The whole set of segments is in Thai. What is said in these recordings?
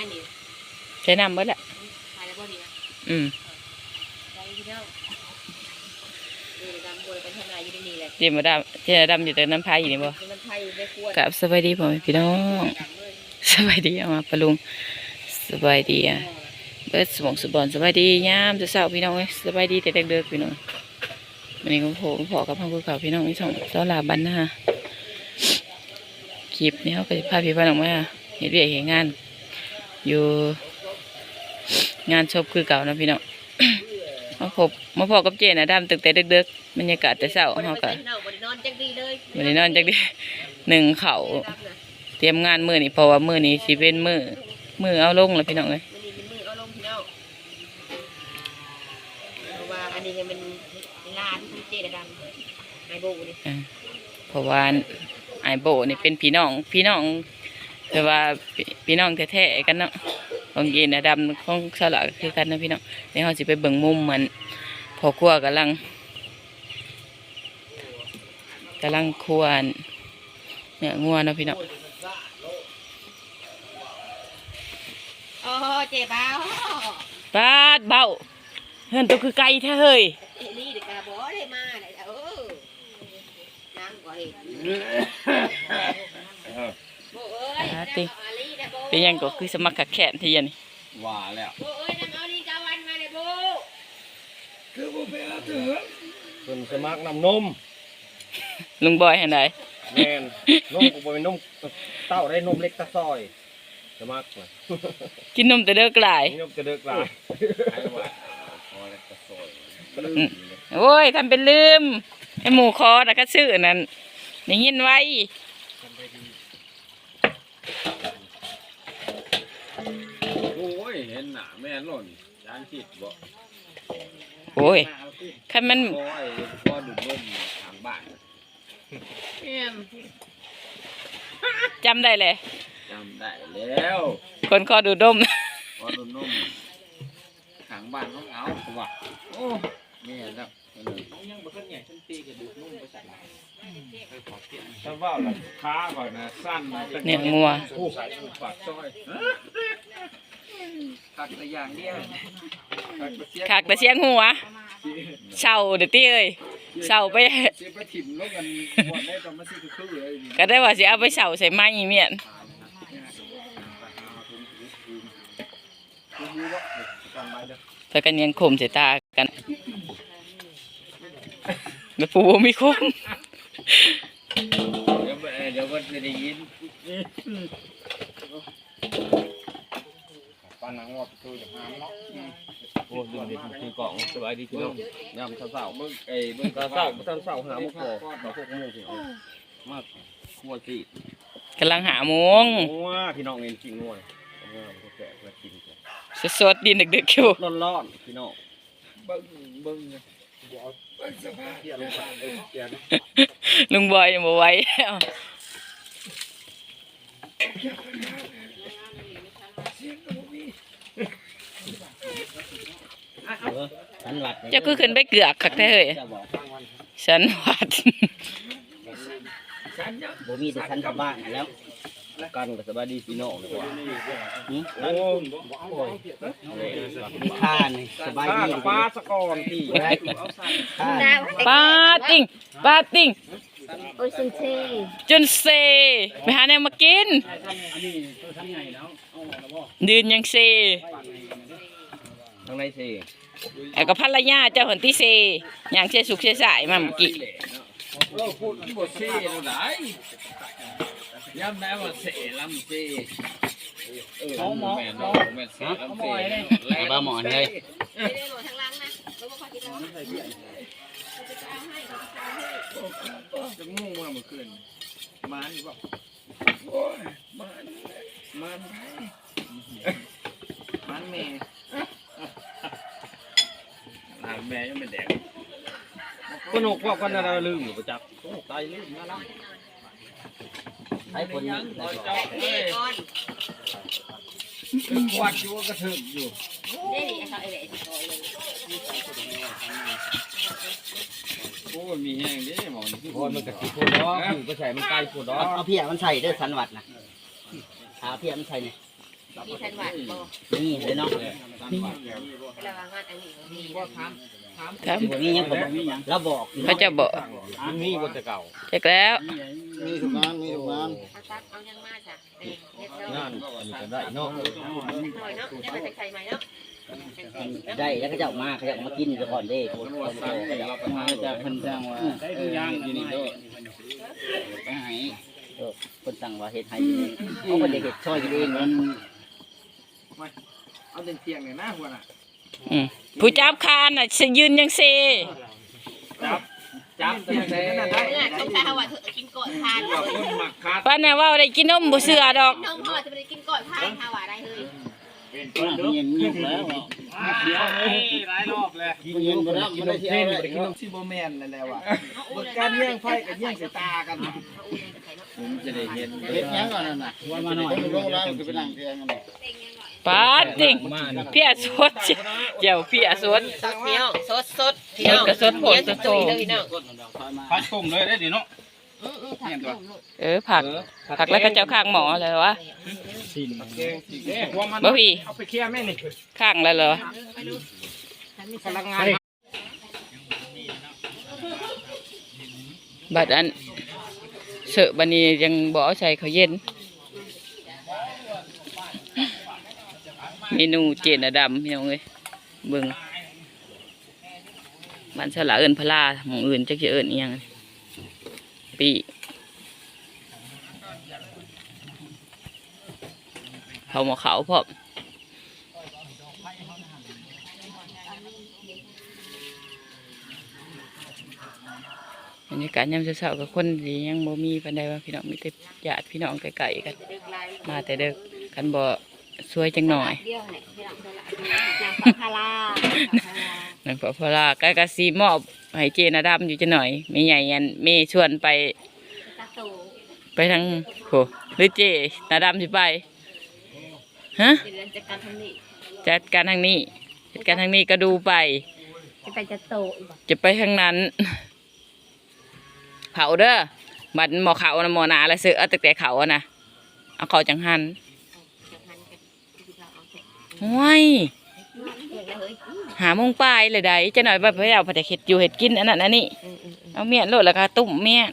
ได้นี่ใช้น้ำเบิดละขายแล้วบ่ดีนะอืมขายที่เดียวเออดำบวยกันทำงานอยู่ในนี่แหละเจมาดำเจมาดำอยู่แต่น้ำพายอยู่นี่บ่มันไทยอยู่ในครัวกับสบายดีพ่อแม่พี่น้องดำเลยสบายดีเอามาปะลุงสบายดีอะเบิดสมองสบอนสบายดียามจะเศร้าพี่น้องเอ้ยสบายดีแต่เด็กๆพี่น้องวันนี้ก็โผล่พอกับพังภูเขาพี่น้องนี่สองเจ้าลาบันนะฮะคลิปนี้เขาก็จะพาพี่บ้านออกมาเห็นเวียกเห็นงาน อยู่ งานชบคือเก่านะพี่น้องมาพบมาพอกับเจนะดำตึกแต่เด็กๆบรรยากาศแต่เศร้าบ่ได้เขาไปก็ใส่เนาบ่ได้นอนจังดีเลยวันนี้นอนจักดีหนึ่งเขาดำน่ะเตรียมงานมือนี่เพราะว่ามือนี้สิเป็นมือมือเอาลงแล้วพี่น้องเอ้ยมันนี่เป็นมือเอาลงพี่น้องเพราะว่าอันนี้ยังเป็นลานที่เจดำไอโบนี่เออเพราะว่าไอายโบนี่เป็นพี่น้องพี่น้อง แต่ว่าพี่พี่น้องแท้ๆกันเนาะของเย็นนะดำของสละก็คือกันนะพี่น้องเดี๋ยวเราสิไปเบิ่งมุมเหมือนพอครัวกำลังกำลังควรเนี่ยงัวเนาะพี่น้องโอ้เจ๊บ้าวปาดเบาเฮือนตัวคือไก่แท้เฮ้ยเอลี่เด็กกระบอกได้มาเลยเออนั่งก่อนโบเอ้ยนั่งอาลีนะโบเป็นหยังก็คือสมัครขักแขนที่ยันนี่ว่าแล้วโบเอ้ยนั่งเอาลีกาวันมาเลยโบส่วนสมัครนำนมลุงบอยเห็นไดแมนนมกูบ่เป็นนมเต้าได้นมเล็กตะซอยสมัครน่ะกินนมแต่เด้อกลายนมกระเดึกลายไอ้ว่าพอเล็กตะซอยอืมโอ้ยทำเป็นลืมไอหมูคอแต่ก็ซื้อนั่นได้ยินไว้ โอ้ยเห็นหนาแม่นหล่นยานคิดบ่โอ้ยคันมันโอ้ยพ่อดุนมทางบ้านแม่นจำได้เลย จำได้แล้วคนคอดูดม พ่อดุนมทางบ้านของเอาว่ะโอ้แม่นครับอันนี้ ถ้าว่าล่ะค้าก่อนนะสั้นนะเนี่ยงัวผู้ขายปากซอยคักแต่อย่างเดียวขากแต่เสียงหัวเศร้าเดี๋ยวตี้เอ้ยเศร้าไปสิไปถิ่มลงกันบ่ได้ก็มาสิคือเลยนี่ก็ได้ว่าสิเอาไปเศร้าใส่ไม้เมียนคุณรู้ว่าจำไว้เด้อแต่กันยังข่มใส่ตากันแล้วปูบ่มีคม เดี๋ยวบ่เดี๋ยวบ่ได้ยินปานนังว่าประตูจากน้ำเนาะโอ้ดูดิคือกล่องสบายดีพี่น้องยามเช้าๆเบิ่งไอ้เบิ่งตาเศร้าตาเศร้าหามุกพอดอกพวกมูสิมากขวดสิกำลังหาโมงงัวพี่น้องเองกิงง่วกินกันสดๆดินดึกๆอยู่ร้อนๆพี่น้องเบิ่งเบิ่งเกี่ย ลงไปเออเกี่ยวนะลุงบอยยังบ่ไหวแล้วฉันหลัดเจ้าคือขึ้นไปเกือกคักแท้เฮ้ยจะบอกฉันวัดบ่มีแต่ฉันกลับบ้านแล้ว กันก็สบายดีพี่น้องดีกว่าโอ้มีค่านี่สบายดีป้าสะกอนพี่ค่าปาติ้งปาติ้งโอ้ยสุนเทจนเซไปหาแนวมากินดืนยังเซทางในสิแอบกับภรรยาเจ้าหนที่เซอย่างเชสุกเชสายมาเมื่อกี้ ย้ำได้ว่าเซ่ลำเซ่เออหมอแม่นเนาะแม่เซ่ลำเซ่แล้วบ้าหมอนเลยไม่ได้หมดทางล่างนะแล้วก็ขอกินแล้วจะเอาให้จะเอาให้จะงูมากเมื่อคืนมานี่บ่โอ้ยมันมันไผมันแม่หลานแม่ยังไม่แดงก็นกพวกกันอะไรลืมอยู่ประจักษ์ตายลืมนะล่ะ ให้คนนี้รอยเจ้าเด็เอ้ยก่อนเป็นควัดอยู่กระถึงอยู่เด็กเขาเอ๋ยก่อนเลยโอ้ยมีแห้งเด้หมอนี่โอ้ยมันกะสิพูดดอกอยู่ก็ใส่มันใกล้พูดดอกเอาเพียมันใส่เด้อสันวัดนะหาเพียมันใส่เนี่ย มีทันหวานบ่นี่เลยเนาะระวังงาอันนี้ดีครับตัวนี้ยังผมเราบอกเขาจะบอกมีบนเก่าจักแล้วมีทุกงานมีทุกงานเอาตักเอายังมาจ้ะเออเฮ็ดงานอันนี้ก็ได้เนาะหน่อยเนาะจะไปใส่ใหม่เนาะได้แล้วก็จะออกมาเขาจะมากินก่อนเด้คนมาจากพันจังว่าได้ทุกอย่างอยู่นี่โตไปให้คนสั่งว่าเฮ็ดให้เขาไม่ได้เฮ็ดช่อยกันเองมัน เอาเตียงเนี่ยนะหัวน่ะอืมผู้จับคานน่ะสิยืนยังเซจับเตียงได้เมื่อชงชาฮาวาเถอะกินก่อนทานว่าคนมักคัดป้าน่ะว่าได้กินนมบ่เสือดอก น้องพ่อจะไปกินก่อนทานฮาวาได้เลยเงียบเงียบแล้วเดี๋ยวหลายรอบแล้วกินเงินบ่ได้บ่ได้เที่ยวเลยกินนมซิบ่แม่นนั่นแหละว่ะบ่การเลี้ยงไฟกับเลี้ยงสายตากันผมจะได้เห็นเฮ็ดหยังก่อนนั่นน่ะว่ามาหน่อยลงแล้วคือไปนั่งเตียงกัน ปาดจริงเพียสดเจ้าเพียสดสดเนี้ยสดสดเดี๋ยวก็สดโผล่สดโผล่เลยพี่น้องพัดต้มเลยได้ดิเนาะอืออือทำต้มลูกเออผักผักแล้วก็เจ้าข้างหมอเลยวะแกงสีแดงว่ามันบ่พี่เอาไปเคลียร์แม่นี่ข้างแล้วเหรอพลังงานบัดอันเสอะบันนี้ยังบ่เอาใส่เขาวเย็น เมนูเจนดำพี่น้องเอ้ยเบิ่งมันสละเอิ้นพลาหมองอื่นจักสิเอิ้นยังปีเขาหมอเขาวพร้อมบรรยากาศยามเช้าๆกับคนสิยังบ่มีปานใดว่าพี่น้องมีแต่ญาติพี่น้องไกลๆกัน มาแต่เด็กกันบ่ สวยจังหน่อยเดียวเนี่ยพี่น้องเท่าไหร่นางพัพารานังพอพลาใกล้กะสีมอบให้เจนาดำอยู่จังหน่อยแม่ใหญ่ยันแม่ชวนไปตาโตไปทางโหหรือเจนาดำสิไปฮะเดือนจากการทำนี่จัดการทางนี้จัดการทางนี้ก็ดูไป จะไปจะโตอีกจะไปทางนั้นเผาเด้อบัดหมอเขานะหมอหนาแล้วซื้อเอาแต่แต่เขาอะนะเอาเขาจังหัน จากนั้นกันที่เราเอาเสร็จ ห้วยเด็กเลยหาโมงปลายเลยได้จะหน่อยแบบพยาพอจะเห็ดอยู่เห็ดกินอันนั้นอันนี้อืมอืมอืมเอาเมียนโลดแล้วก็ตุ่มเมียน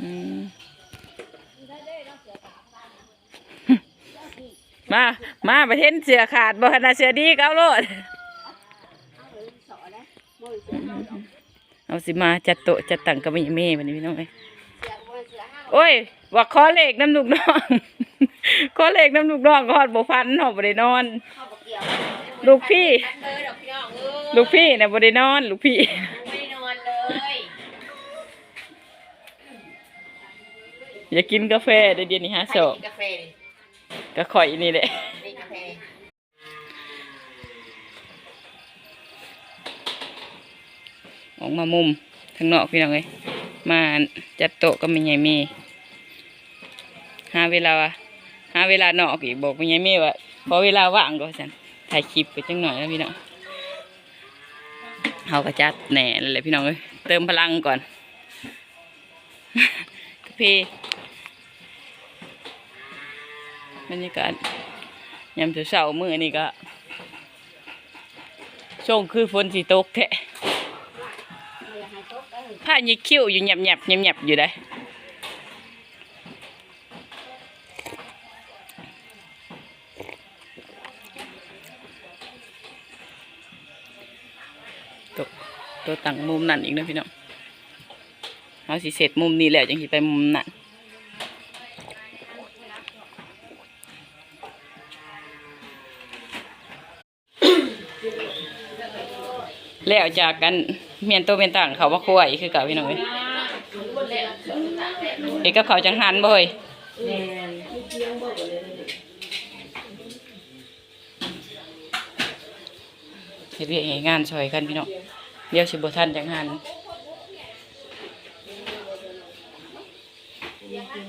อืมมา มาประเทศเสือขาดบ่ขนาดเสือดีเก้าโลด เอาสิมาจัดโต๊ะจัดตั้งกับแม่แม่บัดนี้พี่น้องเอ้ย โอ้ยว่าขอเลขน้ำลูกน้องขอเลขน้ำลูกน้องก็ฮอดบ่ฟันหอบบ่ได้นอน เข้าบอกเกี่ยวลูกพี่เลยดอกพี่น้องเอ้ยลูกพี่เนี่ยบ่ได้นอน ลูกพี่ ไม่นอนเลยอย่ากินกาแฟเดี๋ยวเดี๋ยวนี้ฮะโซกาแฟก็ข่อยนี่แหละ นี่กาแฟออกมามุมทางนอกพี่น้องเอ้ยมาจัดโต๊ะก็ไม่ใหญ่เม หาเวลาหาเวลานอกอีกบอกไม่ใหญ่เมว่าพอเวลาว่างก็สันถ่ายคลิปไปจังหน่อยแล้วพี่น้องเขาก็จัดแหน่เลยแหละพี่น้องเอ้ยเติมพลังก่อนกาแฟบรรยากาศยามเช้าๆมื้อนี้ก็ช่วงคือฝนสิตกแท้ผ้ายิกคิ้วอยู่หยับหยับหยับหยับอยู่ได้ ตัวตัวตั้งมุมนั่นอีกนะพี่น้องเอาสิเสร็จมุมนี้แล้วจังสิไปมุมนั่นแล้วจากกันเมียนตัวเมียนต่างเขาว่าคั่วอีกคือเก่าพี่น้องเอ้ยเอกกับเขาจังหันบ่เฮ้ย เฮ็ดเวียกเฮ็ดงานช่วยกันพี่น้องเดี๋ยวสิบ่ทันจังหัน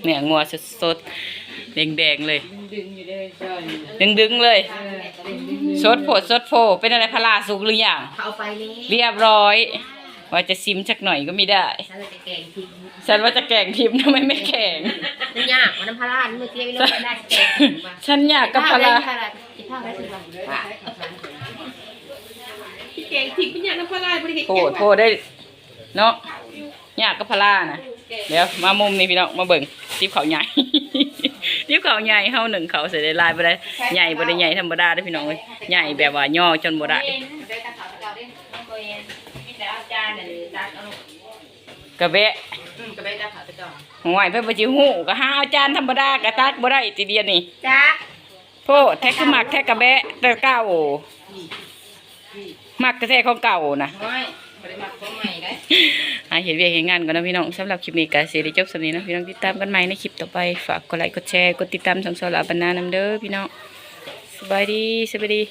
เนี่ยงัวสดๆแดงๆเลย ดึงๆเลย สดโผดสดโผเป็นอะไรพลาสุกหรือยังเอาไปนี่เรียบร้อยพว่าจะซิมสักหน่อยก็ไม่ได้ฉันเลยจะแกงทิ้งฉันว่าจะแกงทิมทำไมไม่แข่งมันยากมันน้ำพาราเมื่อกี้ไม่รู้ว่าได้แกงทิ้งมาฉันอยากกับพลาที่ภาคได้ถึงวันที่ แกงทิ้งเป็นอย่างน้ำพาราบริเวณโพดโพดได้ เนาะอยากกับพลานะเดี๋ยวมามุมนี้พี่น้องมาเบิ่งทิปเขาวใหญ่ทิปเขาวใหญ่เฮาหนึ่งเขาใส่ได้ลายบ่ได้ใหญ่บ่ได้ใหญ่ธรรมดาเด้อพี่น้องเอ้ยใหญ่แบบว่าย่อจนบ่ได้ได้ตาขาวตาเก่าได้น้องตัวเองมีแต่อาจารย์เนี่ยตัดเอากระเบะกระเบนตาขาวตาเก่าห่วยเพิ่นบ่สิฮู้ก็หาอาจารย์ธรรมดาก็ตัดบ่ได้ทีเดียวนี่จ้าโพดแท้คือมักแท้กระเบะแต่เก่า มักกระแท้ของเก่านะไม่บริมาของใหม่ได้หาเห็นเวียกเห็นงานก่อนนะพี่น้องสำหรับคลิปนี้ก็สิได้จบสำนี้นะพี่น้องติดตามกันใหม่ในคลิปต่อไปฝากกดไลค์กดแชร์กดติดตามช่องสาวหลาบรรณานำเด้อพี่น้องสบายดีสบายดี